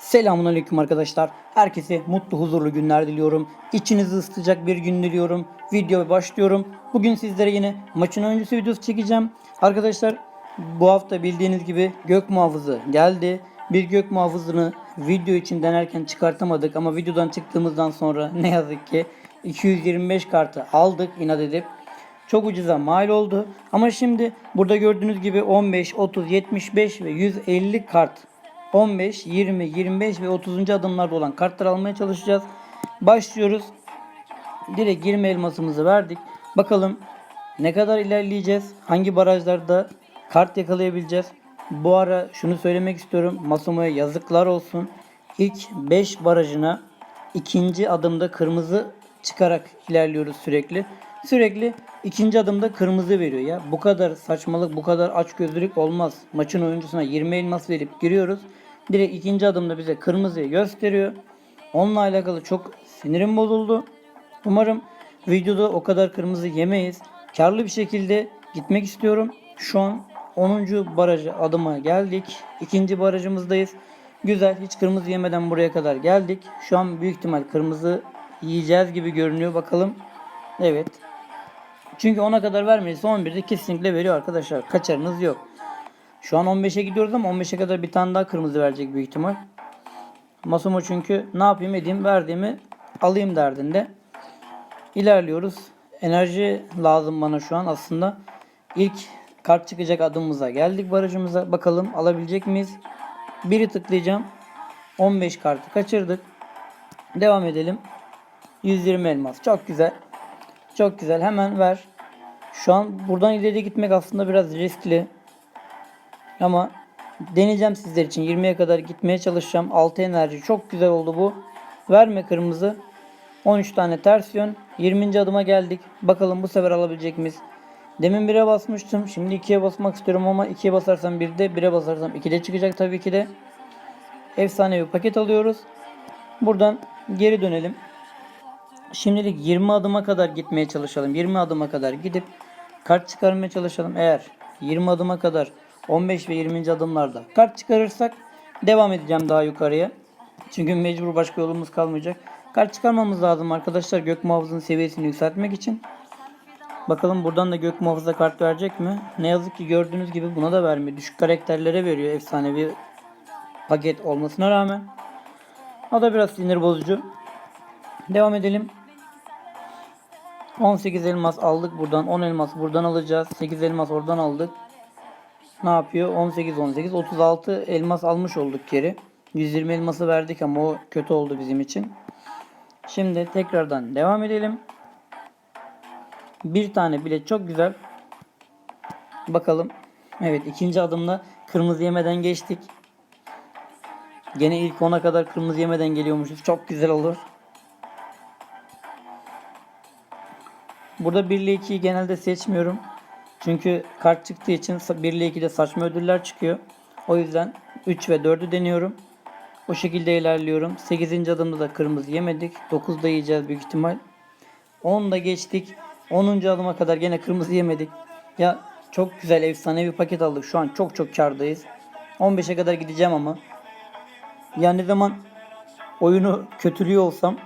Selamünaleyküm arkadaşlar. Herkese mutlu huzurlu günler diliyorum. İçinizi ısıtacak bir gün diliyorum. Videoya başlıyorum. Bugün sizlere yine maçın öncesi videosu çekeceğim. Arkadaşlar bu hafta bildiğiniz gibi gök muhafızı geldi. Bir gök muhafızını video için denerken çıkartamadık ama videodan çıktığımızdan sonra ne yazık ki 225 kartı aldık inat edip. Çok ucuza mal oldu. Ama şimdi burada gördüğünüz gibi 15, 30, 75 ve 150 kart 15, 20, 25 ve 30. adımlarda olan kartlar almaya çalışacağız. Başlıyoruz. Direkt 20 elmasımızı verdik. Bakalım ne kadar ilerleyeceğiz? Hangi barajlarda kart yakalayabileceğiz? Bu ara şunu söylemek istiyorum. Masamo'ya yazıklar olsun. İlk 5 barajına ikinci adımda kırmızı çıkarak ilerliyoruz sürekli. Sürekli ikinci adımda kırmızı veriyor ya. Bu kadar saçmalık, bu kadar açgözlülük olmaz. Maçın oyuncusuna 20 elmas verip giriyoruz. Direkt ikinci adımda bize kırmızıyı gösteriyor. Onunla alakalı çok sinirim bozuldu. Umarım videoda o kadar kırmızı yemeyiz. Karlı bir şekilde gitmek istiyorum. Şu an 10. barajı adıma geldik. İkinci barajımızdayız. Güzel hiç kırmızı yemeden buraya kadar geldik. Şu an büyük ihtimal kırmızı yiyeceğiz gibi görünüyor. Bakalım. Evet. Çünkü 10'a kadar vermediyse 11'de kesinlikle veriyor arkadaşlar. Kaçarınız yok. Şu an 15'e gidiyoruz ama 15'e kadar bir tane daha kırmızı verecek büyük ihtimal. Masumo çünkü ne yapayım edeyim verdiğimi alayım derdinde. İlerliyoruz. Enerji lazım bana şu an aslında. İlk kart çıkacak adımımıza geldik barajımıza. Bakalım alabilecek miyiz? Biri tıklayacağım. 15 kartı kaçırdık. Devam edelim. 120 elmas. Çok güzel. Çok güzel. Hemen ver. Şu an buradan ileri gitmek aslında biraz riskli. Ama deneyeceğim sizler için. 20'ye kadar gitmeye çalışacağım. 6 enerji. Çok güzel oldu bu. Verme kırmızı. 13 tane ters yön. 20. adıma geldik. Bakalım bu sefer alabilecek miyiz? Demin 1'e basmıştım. Şimdi 2'ye basmak istiyorum ama 2'ye basarsam 1'de, 1'e basarsam 2'de çıkacak tabii ki de. Efsane bir paket alıyoruz. Buradan geri dönelim. Şimdilik 20 adıma kadar gitmeye çalışalım. 20 adıma kadar gidip kart çıkarmaya çalışalım. Eğer 20 adıma kadar 15 ve 20. adımlarda kart çıkarırsak devam edeceğim daha yukarıya. Çünkü mecbur başka yolumuz kalmayacak. Kart çıkarmamız lazım arkadaşlar gök muhafızının seviyesini yükseltmek için. Bakalım buradan da gök muhafıza kart verecek mi? Ne yazık ki gördüğünüz gibi buna da vermiyor. Düşük karakterlere veriyor efsanevi paket olmasına rağmen. O da biraz sinir bozucu. Devam edelim. 18 elmas aldık buradan. 10 elmas buradan alacağız. 8 elmas oradan aldık. Ne yapıyor? 18 18 36 elmas almış olduk geri. 120 elması verdik ama o kötü oldu bizim için. Şimdi tekrardan devam edelim. Bir tane bilet çok güzel. Bakalım. Evet ikinci adımda kırmızı yemeden geçtik. Gene ilk 10'a kadar kırmızı yemeden geliyormuşuz. Çok güzel olur. Burada 1 ile 2'yi genelde seçmiyorum. Çünkü kart çıktığı için 1 ile 2'de saçma ödüller çıkıyor. O yüzden 3 ve 4'ü deniyorum. O şekilde ilerliyorum. 8. adımda da kırmızı yemedik. 9'da yiyeceğiz büyük ihtimal. 10'da geçtik. 10. adıma kadar gene kırmızı yemedik. Ya çok güzel efsane bir paket aldık. Şu an çok çok kardayız. 15'e kadar gideceğim ama. Yani zaman oyunu kötülüyor olsam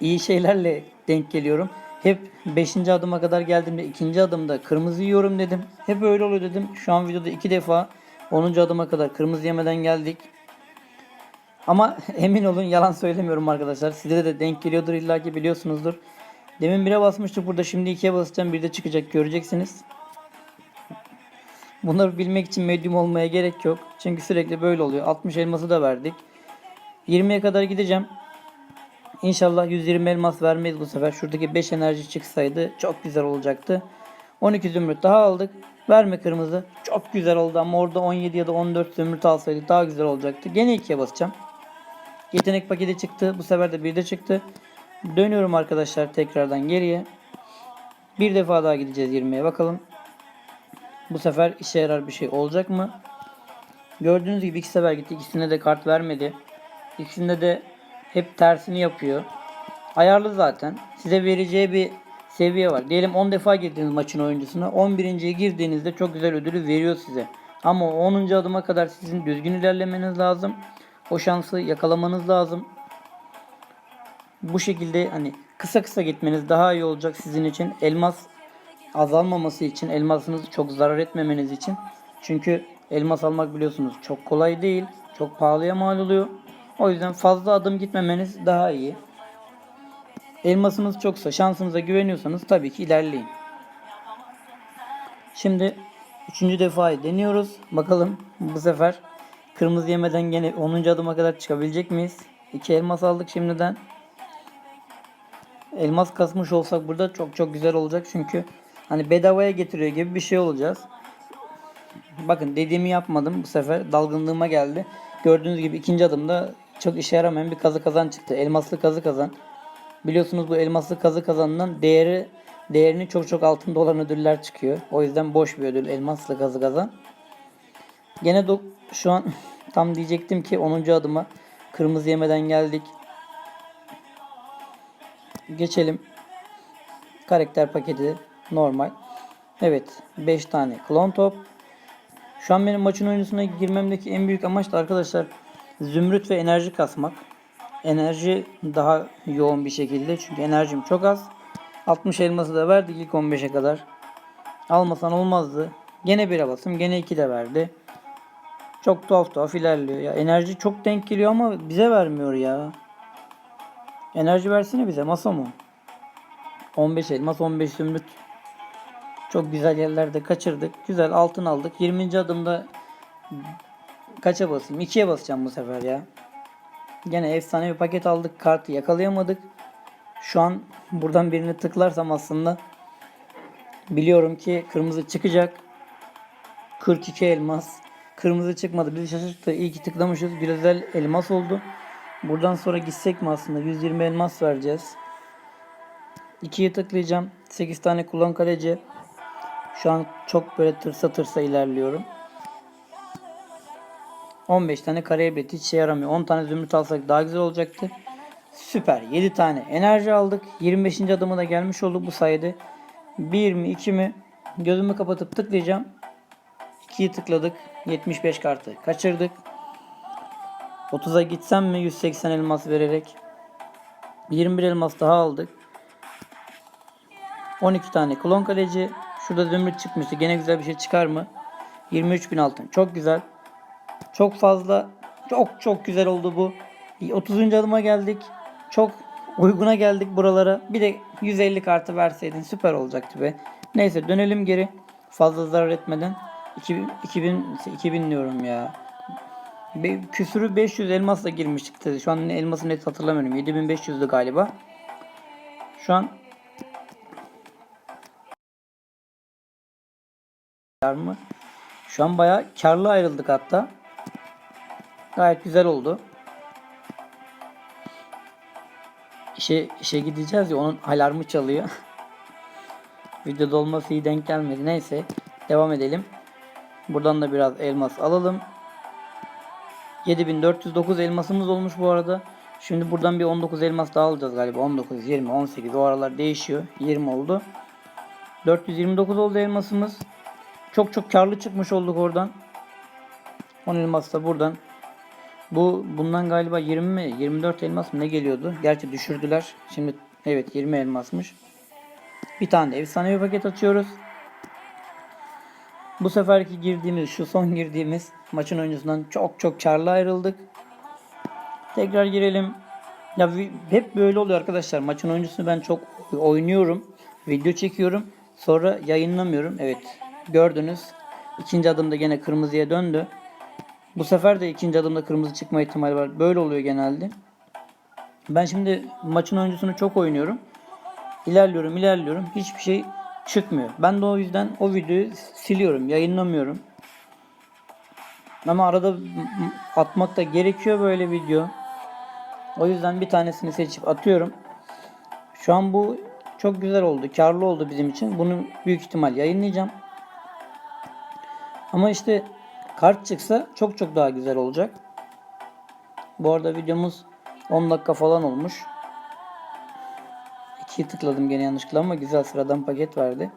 iyi şeylerle denk geliyorum. Hep 5. adıma kadar geldiğimde 2. adımda kırmızı yiyorum dedim. Hep öyle oluyor dedim. Şu an videoda 2 defa 10. adıma kadar kırmızı yemeden geldik. Ama emin olun yalan söylemiyorum arkadaşlar. Size de denk geliyordur illa ki biliyorsunuzdur. Demin 1'e basmıştık burada şimdi 2'ye basacağım. Bir de çıkacak göreceksiniz. Bunları bilmek için medyum olmaya gerek yok. Çünkü sürekli böyle oluyor. 60 elması da verdik. 20'ye kadar gideceğim. İnşallah 120 elmas vermeyiz bu sefer. Şuradaki 5 enerji çıksaydı çok güzel olacaktı. 12 zümrüt daha aldık. Verme kırmızı. Çok güzel oldu ama orada 17 ya da 14 zümrüt alsaydık daha güzel olacaktı. Gene 2'ye basacağım. Yetenek paketi çıktı. Bu sefer de bir de çıktı. Dönüyorum arkadaşlar tekrardan geriye. Bir defa daha gideceğiz 20'ye bakalım. Bu sefer işe yarar bir şey olacak mı? Gördüğünüz gibi iki sefer gitti. İkisine de kart vermedi. İkisinde de hep tersini yapıyor. Ayarlı zaten. Size vereceği bir seviye var. Diyelim 10 defa girdiniz maçın oyuncusuna. 11.ye girdiğinizde çok güzel ödülü veriyor size. Ama 10. adıma kadar sizin düzgün ilerlemeniz lazım. O şansı yakalamanız lazım. Bu şekilde hani kısa kısa gitmeniz daha iyi olacak sizin için. Elmas azalmaması için, elmasınızı çok zarar etmemeniz için. Çünkü elmas almak biliyorsunuz çok kolay değil. Çok pahalıya mal oluyor. O yüzden fazla adım gitmemeniz daha iyi. Elmasınız çoksa, şansınıza güveniyorsanız tabii ki ilerleyin. Şimdi üçüncü defayı deniyoruz. Bakalım bu sefer kırmızı yemeden gene 10. adıma kadar çıkabilecek miyiz? İki elmas aldık şimdiden. Elmas kasmış olsak burada çok çok güzel olacak çünkü hani bedavaya getiriyor gibi bir şey olacağız. Bakın dediğimi yapmadım bu sefer dalgınlığıma geldi. Gördüğünüz gibi ikinci adımda çok işe yaramayan bir kazı kazan çıktı. Elmaslı kazı kazan. Biliyorsunuz bu elmaslı kazı kazanından değeri değerini çok çok altında olan ödüller çıkıyor. O yüzden boş bir ödül elmaslı kazı kazan. Gene do- şu an tam diyecektim ki 10. adıma kırmızı yemeden geldik. Geçelim. Karakter paketi normal. Evet 5 tane klon top. Şu an benim maçın oyuncusuna girmemdeki en büyük amaç da arkadaşlar zümrüt ve enerji kasmak. Enerji daha yoğun bir şekilde çünkü enerjim çok az. 60 elması da verdi ilk 15'e kadar. Almasan olmazdı. Gene 1'e basım gene 2 de verdi. Çok tuhaf tuhaf ilerliyor ya. Enerji çok denk geliyor ama bize vermiyor ya. Enerji versene bize masa mı? 15 elmas 15 zümrüt. Çok güzel yerlerde kaçırdık. Güzel altın aldık. 20. adımda kaça basayım? 2'ye basacağım bu sefer ya. Gene efsane bir paket aldık. Kartı yakalayamadık. Şu an buradan birini tıklarsam aslında biliyorum ki kırmızı çıkacak. 42 elmas. Kırmızı çıkmadı. Bizi şaşırttı. İyi ki tıklamışız. Güzel elmas oldu. Buradan sonra gitsek mi aslında? 120 elmas vereceğiz. 2'ye tıklayacağım. 8 tane kullan kaleci. Şu an çok böyle tırsa tırsa ilerliyorum. 15 tane kareye bet hiç şey yaramıyor. 10 tane zümrüt alsak daha güzel olacaktı. Süper. 7 tane enerji aldık. 25. adımı da gelmiş olduk bu sayede. 1 mi 2 mi? Gözümü kapatıp tıklayacağım. 2'yi tıkladık. 75 kartı kaçırdık. 30'a gitsem mi 180 elmas vererek. 21 elmas daha aldık. 12 tane klon kaleci. Şurada zümrüt çıkmıştı. Gene güzel bir şey çıkar mı? 23 bin altın. Çok güzel. Çok fazla. Çok çok güzel oldu bu. 30. adıma geldik. Çok uyguna geldik buralara. Bir de 150 kartı verseydin süper olacaktı be. Neyse dönelim geri. Fazla zarar etmeden. 2000, 2000, 2000 diyorum ya. Be, küsürü 500 elmasla girmiştik. Şu an elması net hatırlamıyorum. 7500'dü galiba. Şu an mı? Şu an bayağı karlı ayrıldık hatta. Gayet güzel oldu. İşe, işe gideceğiz ya onun alarmı çalıyor. Videoda olması iyi denk gelmedi. Neyse devam edelim. Buradan da biraz elmas alalım. 7409 elmasımız olmuş bu arada. Şimdi buradan bir 19 elmas daha alacağız galiba. 19, 20, 18 o aralar değişiyor. 20 oldu. 429 oldu elmasımız. Çok çok karlı çıkmış olduk oradan. 10 elmas da buradan. Bu bundan galiba 20 mi 24 elmas mı ne geliyordu? Gerçi düşürdüler. Şimdi evet 20 elmasmış. Bir tane de efsane bir paket açıyoruz. Bu seferki girdiğimiz şu son girdiğimiz maçın oyuncusundan çok çok karlı ayrıldık. Tekrar girelim. Ya hep böyle oluyor arkadaşlar. Maçın oyuncusunu ben çok oynuyorum. Video çekiyorum. Sonra yayınlamıyorum. Evet gördünüz. İkinci adımda gene kırmızıya döndü. Bu sefer de ikinci adımda kırmızı çıkma ihtimali var. Böyle oluyor genelde. Ben şimdi maçın oyuncusunu çok oynuyorum. İlerliyorum, ilerliyorum. Hiçbir şey çıkmıyor. Ben de o yüzden o videoyu siliyorum, yayınlamıyorum. Ama arada atmak da gerekiyor böyle video. O yüzden bir tanesini seçip atıyorum. Şu an bu çok güzel oldu. Karlı oldu bizim için. Bunu büyük ihtimal yayınlayacağım. Ama işte kart çıksa çok çok daha güzel olacak. Bu arada videomuz 10 dakika falan olmuş. 2'yi tıkladım gene yanlışlıkla ama güzel sıradan paket verdi.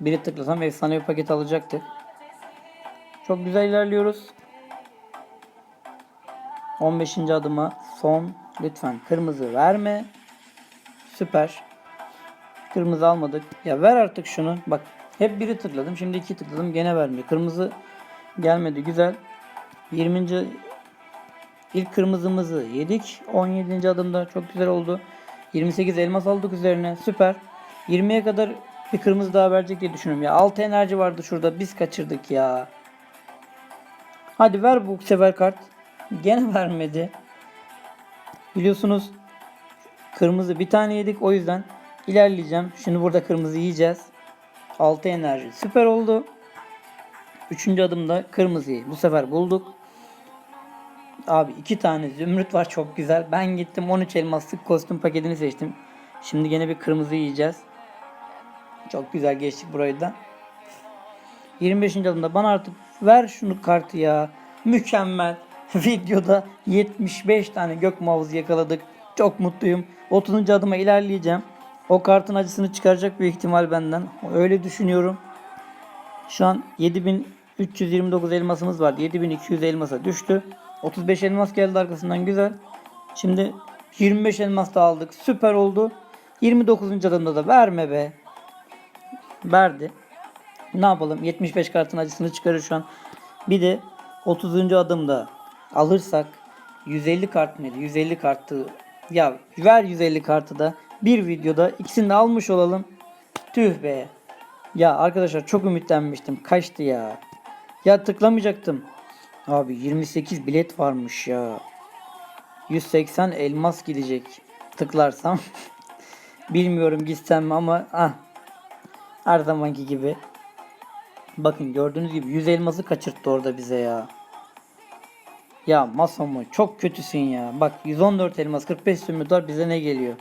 Biri tıklasam efsane bir paket alacaktık. Çok güzel ilerliyoruz. 15. adıma son. Lütfen kırmızı verme. Süper. Kırmızı almadık. Ya ver artık şunu. Bak hep biri tıkladım. Şimdi iki tıkladım. Gene vermiyor. Kırmızı gelmedi. Güzel. 20. ilk kırmızımızı yedik. 17. adımda çok güzel oldu. 28 elmas aldık üzerine. Süper. 20'ye kadar bir kırmızı daha verecek diye düşünüyorum. Ya 6 enerji vardı şurada. Biz kaçırdık ya. Hadi ver bu sefer kart. Gene vermedi. Biliyorsunuz kırmızı bir tane yedik. O yüzden ilerleyeceğim. Şimdi burada kırmızı yiyeceğiz. 6 enerji. Süper oldu. Üçüncü adımda kırmızıyı bu sefer bulduk. Abi iki tane zümrüt var çok güzel. Ben gittim 13 elmaslık kostüm paketini seçtim. Şimdi gene bir kırmızı yiyeceğiz. Çok güzel geçtik burayı da. 25. adımda bana artık ver şunu kartı ya. Mükemmel. Videoda 75 tane gök muhafızı yakaladık. Çok mutluyum. 30. adıma ilerleyeceğim. O kartın acısını çıkaracak büyük ihtimal benden. Öyle düşünüyorum. Şu an 7329 elmasımız vardı. 7200 elmasa düştü. 35 elmas geldi arkasından güzel. Şimdi 25 elmas da aldık. Süper oldu. 29. adımda da verme be. Verdi. Ne yapalım? 75 kartın acısını çıkarır şu an. Bir de 30. adımda alırsak 150 kart mıydı? 150 kartı. Ya ver 150 kartı da bir videoda ikisini de almış olalım. Tüh be. Ya arkadaşlar çok ümitlenmiştim. Kaçtı ya. Ya tıklamayacaktım. Abi 28 bilet varmış ya. 180 elmas gidecek. Tıklarsam. Bilmiyorum gitsem mi ama ah. Her zamanki gibi. Bakın gördüğünüz gibi 100 elması kaçırttı orada bize ya. Ya Masomo çok kötüsün ya. Bak 114 elmas 45 zümrüt bize ne geliyor?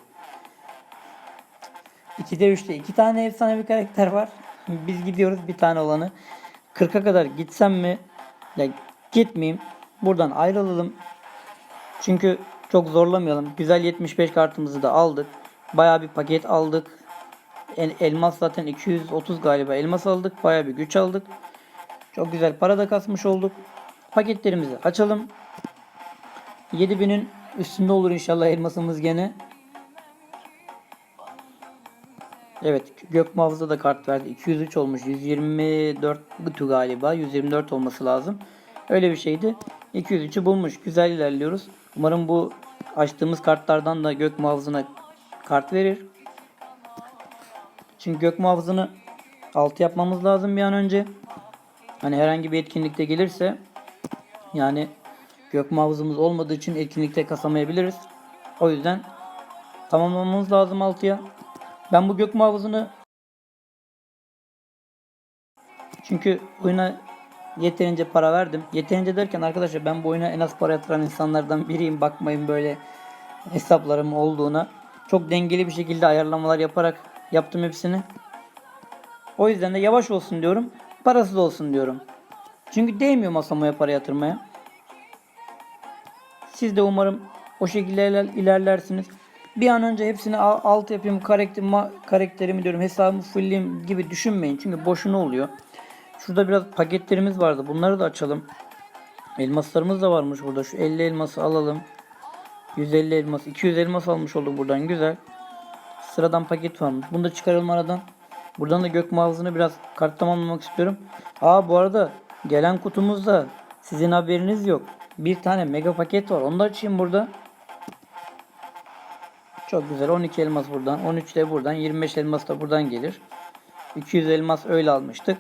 2'de 3'te 2 tane efsanevi karakter var. Biz gidiyoruz bir tane olanı. 40'a kadar gitsem mi? Ya gitmeyeyim. Buradan ayrılalım. Çünkü çok zorlamayalım. Güzel 75 kartımızı da aldık. Baya bir paket aldık. El, elmas zaten 230 galiba. Elmas aldık. Baya bir güç aldık. Çok güzel para da kasmış olduk. Paketlerimizi açalım. 7000'in üstünde olur inşallah elmasımız gene. Evet gök muhafıza da kart verdi. 203 olmuş. 124 kutu galiba. 124 olması lazım. Öyle bir şeydi. 203'ü bulmuş. Güzel ilerliyoruz. Umarım bu açtığımız kartlardan da gök muhafızına kart verir. Çünkü gök muhafızını 6 yapmamız lazım bir an önce. Hani herhangi bir etkinlikte gelirse yani gök muhafızımız olmadığı için etkinlikte kasamayabiliriz. O yüzden tamamlamamız lazım 6'ya. Ben bu gök muhafızını çünkü oyuna yeterince para verdim. Yeterince derken arkadaşlar ben bu oyuna en az para yatıran insanlardan biriyim. Bakmayın böyle hesaplarım olduğuna. Çok dengeli bir şekilde ayarlamalar yaparak yaptım hepsini. O yüzden de yavaş olsun diyorum. Parasız olsun diyorum. Çünkü değmiyor masamaya para yatırmaya. Siz de umarım o şekilde iler- ilerlersiniz. Bir an önce hepsini al- alt yapayım, karakter, ma- karakterimi diyorum, hesabımı fullleyeyim gibi düşünmeyin. Çünkü boşuna oluyor. Şurada biraz paketlerimiz vardı. Bunları da açalım. Elmaslarımız da varmış burada. Şu 50 elması alalım. 150 elmas, 200 elmas almış olduk buradan. Güzel. Sıradan paket varmış. Bunu da çıkaralım aradan. Buradan da gök muhafızını biraz kart tamamlamak istiyorum. Aa bu arada gelen kutumuzda sizin haberiniz yok. Bir tane mega paket var. Onu da açayım burada. Çok güzel. 12 elmas buradan. 13 de buradan. 25 elmas da buradan gelir. 200 elmas öyle almıştık.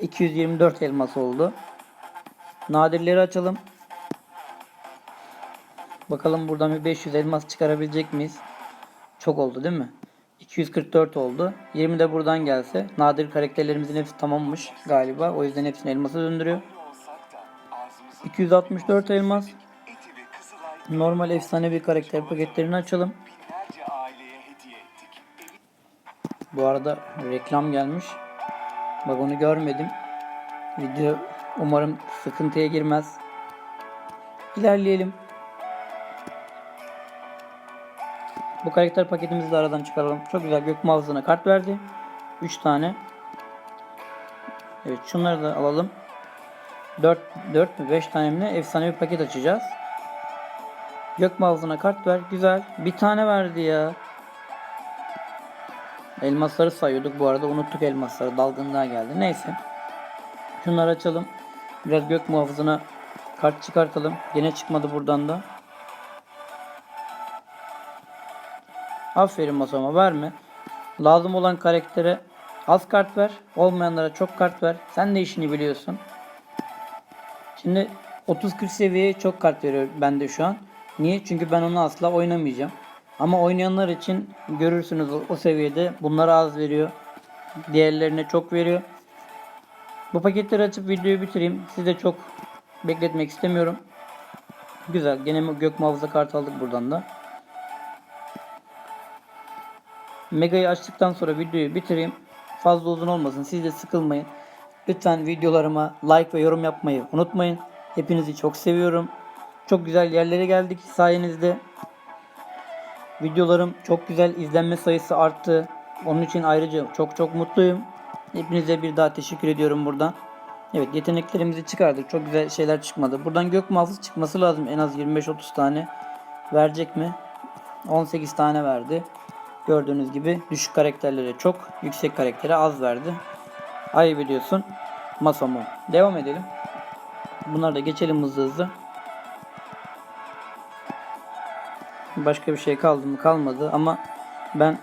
224 elmas oldu. Nadirleri açalım. Bakalım buradan bir 500 elmas çıkarabilecek miyiz? Çok oldu değil mi? 244 oldu. 20 de buradan gelse. Nadir karakterlerimizin hepsi tamammış galiba. O yüzden hepsini elmasa döndürüyor. 264 elmas. Normal efsane bir karakter paketlerini açalım. Bu arada reklam gelmiş. Bak onu görmedim. Video umarım sıkıntıya girmez. İlerleyelim. Bu karakter paketimizi de aradan çıkaralım. Çok güzel gök muhafızına kart verdi. 3 tane. Evet şunları da alalım. 4 4 mü 5 tane mi ne efsane bir paket açacağız. Gök mavzına kart ver. Güzel. Bir tane verdi ya. Elmasları sayıyorduk bu arada. Unuttuk elmasları. Dalgınlığa geldi. Neyse. Şunları açalım. Biraz gök muhafızına kart çıkartalım. Yine çıkmadı buradan da. Aferin masama verme. Lazım olan karaktere az kart ver. Olmayanlara çok kart ver. Sen de işini biliyorsun. Şimdi 30-40 seviyeye çok kart veriyor bende şu an. Niye? Çünkü ben onu asla oynamayacağım. Ama oynayanlar için görürsünüz o, seviyede bunlara az veriyor. Diğerlerine çok veriyor. Bu paketleri açıp videoyu bitireyim. Size çok bekletmek istemiyorum. Güzel. Gene gök muhafıza kart aldık buradan da. Mega'yı açtıktan sonra videoyu bitireyim. Fazla uzun olmasın. Siz de sıkılmayın. Lütfen videolarıma like ve yorum yapmayı unutmayın. Hepinizi çok seviyorum. Çok güzel yerlere geldik sayenizde. Videolarım çok güzel izlenme sayısı arttı. Onun için ayrıca çok çok mutluyum. Hepinize bir daha teşekkür ediyorum buradan. Evet yeteneklerimizi çıkardık. Çok güzel şeyler çıkmadı. Buradan gök muhafız çıkması lazım. En az 25-30 tane. Verecek mi? 18 tane verdi. Gördüğünüz gibi düşük karakterlere çok, yüksek karaktere az verdi. Ayıp ediyorsun. Masomo. Devam edelim. Bunları da geçelim hızlı hızlı. Başka bir şey kaldı mı? Kalmadı ama ben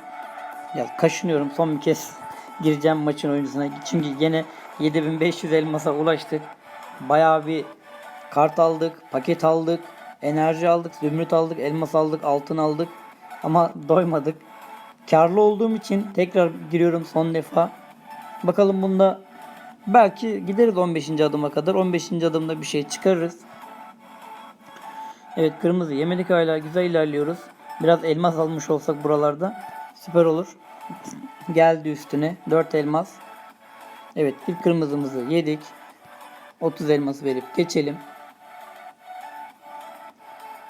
ya kaşınıyorum son bir kez gireceğim maçın oyuncusuna. Çünkü yine 7500 elmasa ulaştık. Bayağı bir kart aldık, paket aldık, enerji aldık, zümrüt aldık, elmas aldık, altın aldık. Ama doymadık. Karlı olduğum için tekrar giriyorum son defa. Bakalım bunda belki gideriz 15. adıma kadar. 15. adımda bir şey çıkarırız. Evet kırmızı yemedik hala güzel ilerliyoruz. Biraz elmas almış olsak buralarda süper olur. Geldi üstüne 4 elmas. Evet ilk kırmızımızı yedik. 30 elması verip geçelim.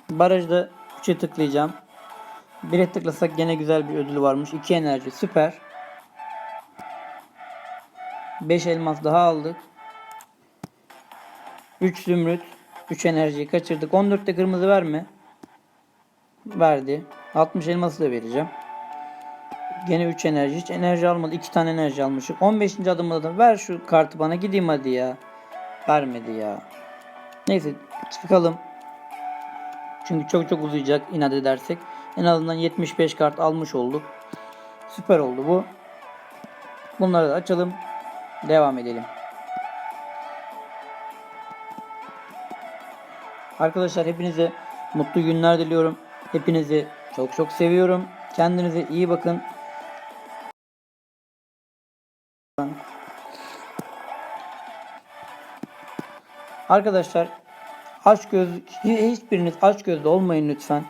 Barajda 3'e tıklayacağım. 1'e tıklasak gene güzel bir ödül varmış. 2 enerji süper. 5 elmas daha aldık. 3 zümrüt. 3 enerjiyi kaçırdık. 14'te kırmızı verme. Verdi. 60 elması da vereceğim. Gene 3 enerji. Hiç enerji almadı. 2 tane enerji almışım. 15. adımda da ver şu kartı bana gideyim hadi ya. Vermedi ya. Neyse çıkalım. Çünkü çok çok uzayacak inat edersek. En azından 75 kart almış olduk. Süper oldu bu. Bunları da açalım. Devam edelim. Arkadaşlar hepinize mutlu günler diliyorum. Hepinizi çok çok seviyorum. Kendinize iyi bakın. Arkadaşlar aç göz hiçbiriniz aç gözlü olmayın lütfen.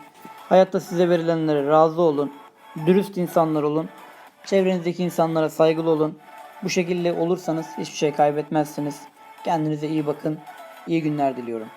Hayatta size verilenlere razı olun. Dürüst insanlar olun. Çevrenizdeki insanlara saygılı olun. Bu şekilde olursanız hiçbir şey kaybetmezsiniz. Kendinize iyi bakın. İyi günler diliyorum.